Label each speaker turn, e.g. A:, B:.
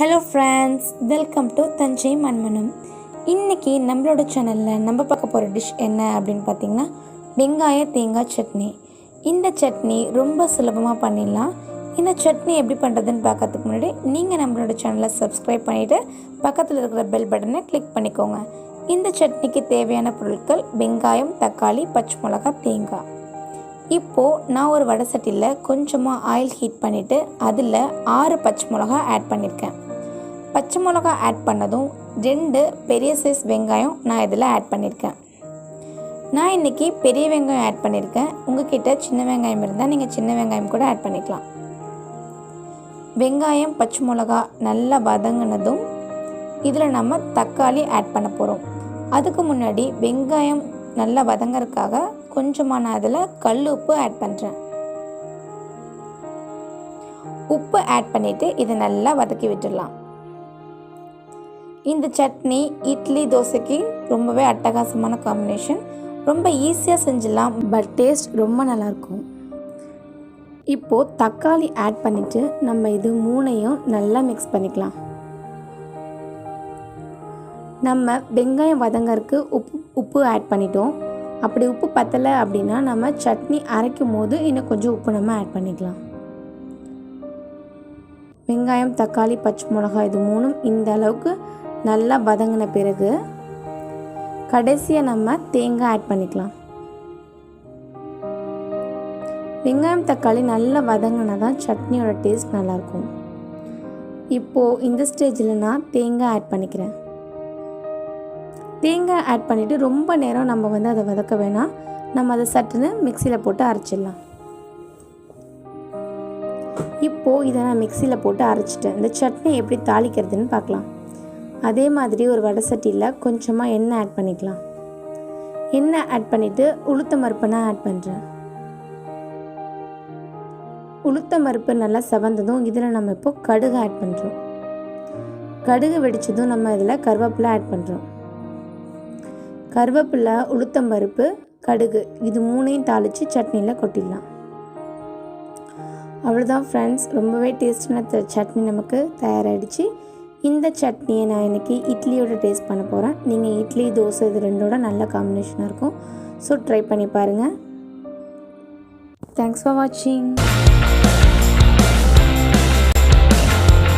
A: Hello friends welcome to Thanjai மண்மனம் இன்றைக்கி நம்மளோட சேனலில் நம்ம பார்க்க போகிற டிஷ் என்ன அப்படின்னு பார்த்தீங்கன்னா வெங்காய தேங்காய் சட்னி. இந்த சட்னி ரொம்ப சுலபமாக பண்ணிடலாம். இந்த சட்னி எப்படி பண்ணுறதுன்னு பார்க்கறதுக்கு முன்னாடி நீங்கள் நம்மளோட சேனலை சப்ஸ்கிரைப் பண்ணிவிட்டு பக்கத்தில் இருக்கிற பெல் பட்டனை கிளிக் பண்ணிக்கோங்க. இந்த சட்னிக்கு தேவையான பொருட்கள் வெங்காயம் தக்காளி பச்சை மிளகாய் தேங்காய். இப்போது நான் ஒரு வடை சட்டியில் கொஞ்சமாக ஆயில் ஹீட் பண்ணிவிட்டு அதில் ஆறு பச்சை மிளகா ஆட் பண்ணியிருக்கேன் பச்சை மிளகா ஆட் பண்ணதும் ரெண்டு பெரிய சைஸ் வெங்காயம் நான் இதில் ஆட் பண்ணியிருக்கேன். நான் இன்றைக்கி பெரிய வெங்காயம் ஆட் பண்ணியிருக்கேன். உங்ககிட்ட சின்ன வெங்காயம் இருந்தால் நீங்கள் சின்ன வெங்காயம் கூட ஆட் பண்ணிக்கலாம். வெங்காயம் பச்சை மிளகா நல்லா வதங்கினதும் இதில் நம்ம தக்காளி ஆட் பண்ண போகிறோம் அதுக்கு முன்னாடி வெங்காயம் நல்லா வதங்கிறதுக்காக கொஞ்சமாக நான் அதில் கல் உப்பு ஆட் பண்ணுறேன் உப்பு ஆட் பண்ணிவிட்டு இதை நல்லா வதக்கி விட்டுடலாம். இந்த சட்னி இட்லி தோசைக்கு ரொம்பவே அட்டகாசமான காம்பினேஷன் ரொம்ப ஈஸியாக செஞ்சிடலாம் பட் டேஸ்ட் ரொம்ப நல்லாயிருக்கும். இப்போது தக்காளி ஆட் பண்ணிவிட்டு நம்ம இது மூணையும் நல்லா மிக்ஸ் பண்ணிக்கலாம். நம்ம வெங்காயம் வதங்கறதுக்கு உப்பு உப்பு ஆட் பண்ணிட்டோம். அப்படி உப்பு பத்தலை அப்படின்னா நம்ம சட்னி அரைக்கும் போது இன்னும் கொஞ்சம் உப்பு நம்ம ஆட் பண்ணிக்கலாம். வெங்காயம் தக்காளி பச்சை மிளகாய் இது மூணும் இந்த அளவுக்கு நல்லா வதங்கின பிறகு கடைசியாக நம்ம தேங்காய் ஆட் பண்ணிக்கலாம். வெங்காயம் தக்காளி நல்லா வதங்கினா தான் சட்னியோட டேஸ்ட் நல்லாயிருக்கும். இப்போது இந்த ஸ்டேஜில் நான் தேங்காய் ஆட் பண்ணிக்கிறேன். தேங்காய் ஆட் பண்ணிவிட்டு ரொம்ப நேரம் நம்ம வந்து அதை வதக்க வேணாம். நம்ம அதை சட்டுன்னு மிக்சியில் போட்டு அரைச்சிடலாம். இப்போது இதை நான் மிக்சியில் போட்டு அரைச்சிட்டேன். இந்த சட்னி எப்படி தாளிக்கிறதுன்னு பார்க்கலாம். அதே மாதிரி ஒரு வடை சட்டியில் கொஞ்சமாக எண்ணெய் ஆட் பண்ணிக்கலாம். எண்ணெய் ஆட் பண்ணிவிட்டு உளுத்த மருப்பை ஆட் பண்ணுறேன் உளுத்த மருப்பு நல்லா செவந்ததும் இதில் நம்ம இப்போ கடுகு ஆட் பண்ணுறோம் கடுகு வெடித்ததும் நம்ம இதில் கருவேப்பிலை ஆட் பண்ணுறோம் கருவேப்பிலை உளுத்தம் பருப்பு கடுகு இது மூணையும் தாளித்து சட்னியில் கொட்டிடலாம். அவ்வளோதான் ஃப்ரெண்ட்ஸ் ரொம்பவே டேஸ்டான சட்னி நமக்கு தயாராகிடுச்சு இந்த சட்னியை நான் இன்றைக்கி இட்லியோட டேஸ்ட் பண்ண போகிறேன் நீங்கள் இட்லி தோசை இது ரெண்டோட நல்ல காம்பினேஷனாக இருக்கும். ஸோ ட்ரை பண்ணி பாருங்கள் தேங்க்ஸ் ஃபார் வாட்சிங்